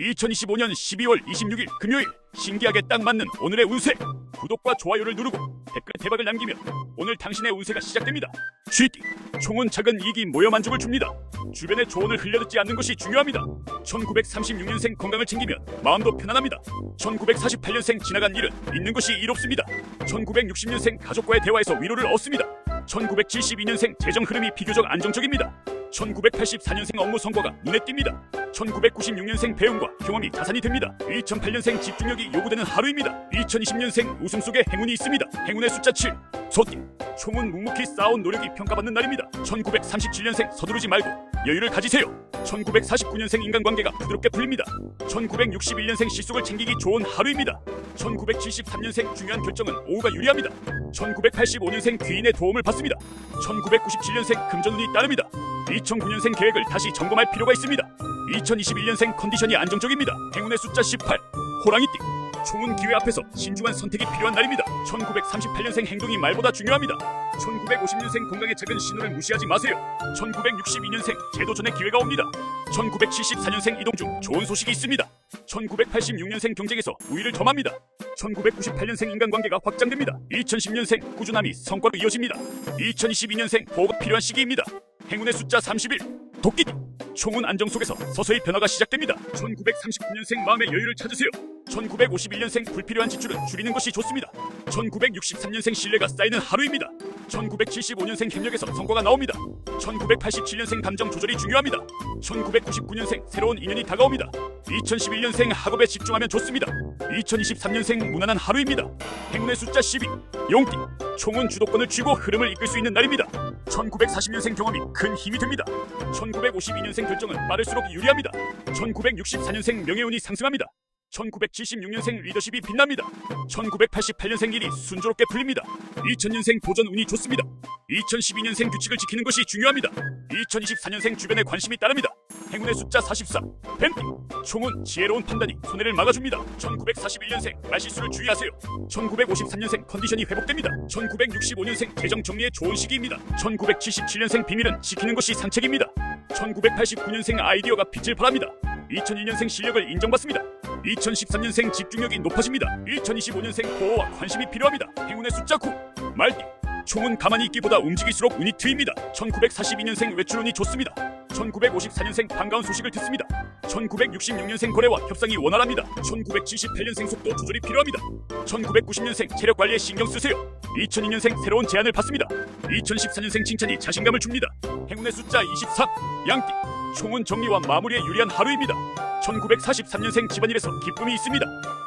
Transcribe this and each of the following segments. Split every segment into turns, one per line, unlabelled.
2025년 12월 26일 금요일 신기하게 딱 맞는 오늘의 운세. 구독과 좋아요를 누르고 댓글 대박을 남기면 오늘 당신의 운세가 시작됩니다. 쥐띠 총은 작은 이익이 모여 만족을 줍니다. 주변의 조언을 흘려듣지 않는 것이 중요합니다. 1936년생 건강을 챙기면 마음도 편안합니다. 1948년생 지나간 일은 있는 것이 이롭습니다. 1960년생 가족과의 대화에서 위로를 얻습니다. 1972년생 재정 흐름이 비교적 안정적입니다 1984년생 업무 성과가 눈에 띕니다. 1996년생 배움과 경험이 자산이 됩니다. 2008년생 집중력이 요구되는 하루입니다. 2020년생 웃음 속에 행운이 있습니다. 행운의 숫자 7. 소띠. 총은 묵묵히 쌓아온 노력이 평가받는 날입니다. 1937년생 서두르지 말고 여유를 가지세요. 1949년생 인간관계가 부드럽게 풀립니다. 1961년생 실속을 챙기기 좋은 하루입니다. 1973년생 중요한 결정은 오후가 유리합니다. 1985년생 귀인의 도움을 받습니다. 1997년생 금전운이 따릅니다. 2009년생 계획을 다시 점검할 필요가 있습니다. 2021년생 컨디션이 안정적입니다. 행운의 숫자 18. 호랑이띠. 총은 기회 앞에서 신중한 선택이 필요한 날입니다. 1938년생 행동이 말보다 중요합니다. 1950년생 건강의 작은 신호를 무시하지 마세요. 1962년생 제도 전의 기회가 옵니다. 1974년생 이동 중 좋은 소식이 있습니다. 1986년생 경쟁에서 우위를 점합니다. 1998년생 인간관계가 확장됩니다. 2010년생 꾸준함이 성과로 이어집니다. 2022년생 보호가 필요한 시기입니다. 행운의 숫자 31. 도끼띠. 총은 안정 속에서 서서히 변화가 시작됩니다. 1939년생 마음의 여유를 찾으세요. 1951년생 불필요한 지출은 줄이는 것이 좋습니다. 1963년생 신뢰가 쌓이는 하루입니다. 1975년생 협력에서 성과가 나옵니다. 1987년생 감정 조절이 중요합니다. 1999년생 새로운 인연이 다가옵니다. 2011년생 학업에 집중하면 좋습니다. 2023년생 무난한 하루입니다. 행운의 숫자 12. 용띠. 총은 주도권을 쥐고 흐름을 이끌 수 있는 날입니다. 1940년생 경험이 큰 힘이 됩니다. 1952년생 결정은 빠를수록 유리합니다. 1964년생 명예운이 상승합니다. 1976년생 리더십이 빛납니다. 1988년생 일이 순조롭게 풀립니다. 2000년생 도전 운이 좋습니다. 2012년생 규칙을 지키는 것이 중요합니다. 2024년생 주변에 관심이 따릅니다. 행운의 숫자 44. 뱀띠. 총은 지혜로운 판단이 손해를 막아줍니다. 1941년생 말실수를 주의하세요. 1953년생 컨디션이 회복됩니다. 1965년생 재정 정리에 좋은 시기입니다. 1977년생 비밀은 지키는 것이 상책입니다. 1989년생 아이디어가 빛을 발합니다. 2001년생 실력을 인정받습니다. 2013년생 집중력이 높아집니다. 2025년생 보호와 관심이 필요합니다. 행운의 숫자 9. 말띠. 총은 가만히 있기보다 움직일수록 운이 트입니다. 1942년생 외출운이 좋습니다. 1954년생 반가운 소식을 듣습니다. 1966년생 거래와 협상이 원활합니다. 1978년생 속도 조절이 필요합니다. 1990년생 체력 관리에 신경 쓰세요. 2002년생 새로운 제안을 받습니다. 2014년생 칭찬이 자신감을 줍니다. 행운의 숫자 23. 양띠. 총은 정리와 마무리에 유리한 하루입니다. 1943년생 집안일에서 기쁨이 있습니다.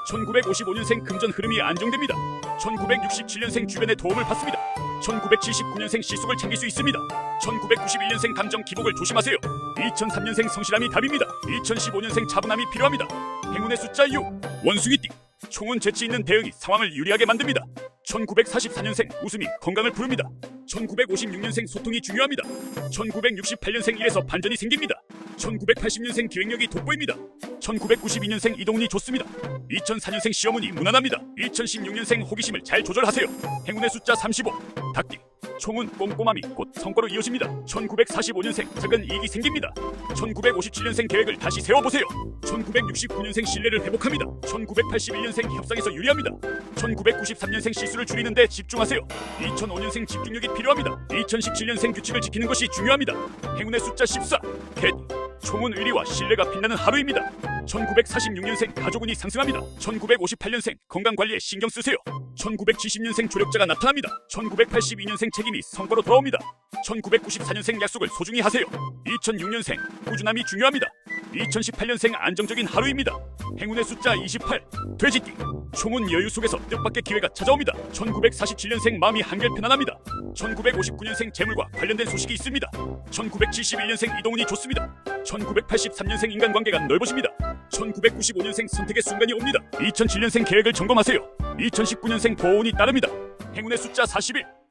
1955년생 금전 흐름이 안정됩니다. 1967년생 주변의 도움을 받습니다. 1979년생 실속을 챙길 수 있습니다. 1991년생 감정 기복을 조심하세요. 2003년생 성실함이 답입니다. 2015년생 차분함이 필요합니다. 행운의 숫자 6. 원숭이띠. 총은 재치 있는 대응이 상황을 유리하게 만듭니다. 1944년생 웃음이 건강을 부릅니다. 1956년생 소통이 중요합니다. 1968년생 일에서 반전이 생깁니다. 1980년생 기획력이 돋보입니다. 1992년생 이동운이 좋습니다. 2004년생 시험운이 무난합니다. 2016년생 호기심을 잘 조절하세요. 행운의 숫자 35. 닭띠. 총은 꼼꼼함이 곧 성과로 이어집니다. 1945년생 작은 이익이 생깁니다. 1957년생 계획을 다시 세워보세요. 1969년생 신뢰를 회복합니다. 1981년생 협상에서 유리합니다. 1993년생 실수를 줄이는데 집중하세요. 2005년생 집중력이 필요합니다. 2017년생 규칙을 지키는 것이 중요합니다. 행운의 숫자 14. 개띠. 총은 의리와 신뢰가 빛나는 하루입니다. 1946년생 가족운이 상승합니다. 1958년생 건강 관리에 신경 쓰세요. 1970년생 조력자가 나타납니다. 1982년생 책임이 성과로 돌아옵니다. 1994년생 약속을 소중히 하세요. 2006년생 꾸준함이 중요합니다. 2018년생 안정적인 하루입니다. 행운의 숫자 28. 돼지띠. 총은 여유 속에서 뜻밖의 기회가 찾아옵니다. 1947년생 마음이 한결 편안합니다. 1959년생 재물과 관련된 소식이 있습니다. 1971년생 이동운이 좋습니다. 1983년생 인간관계가 넓어집니다. 1995년생 선택의 순간이 옵니다. 2007년생 계획을 점검하세요. 2019년생 보호운이 따릅니다. 행운의 숫자 41.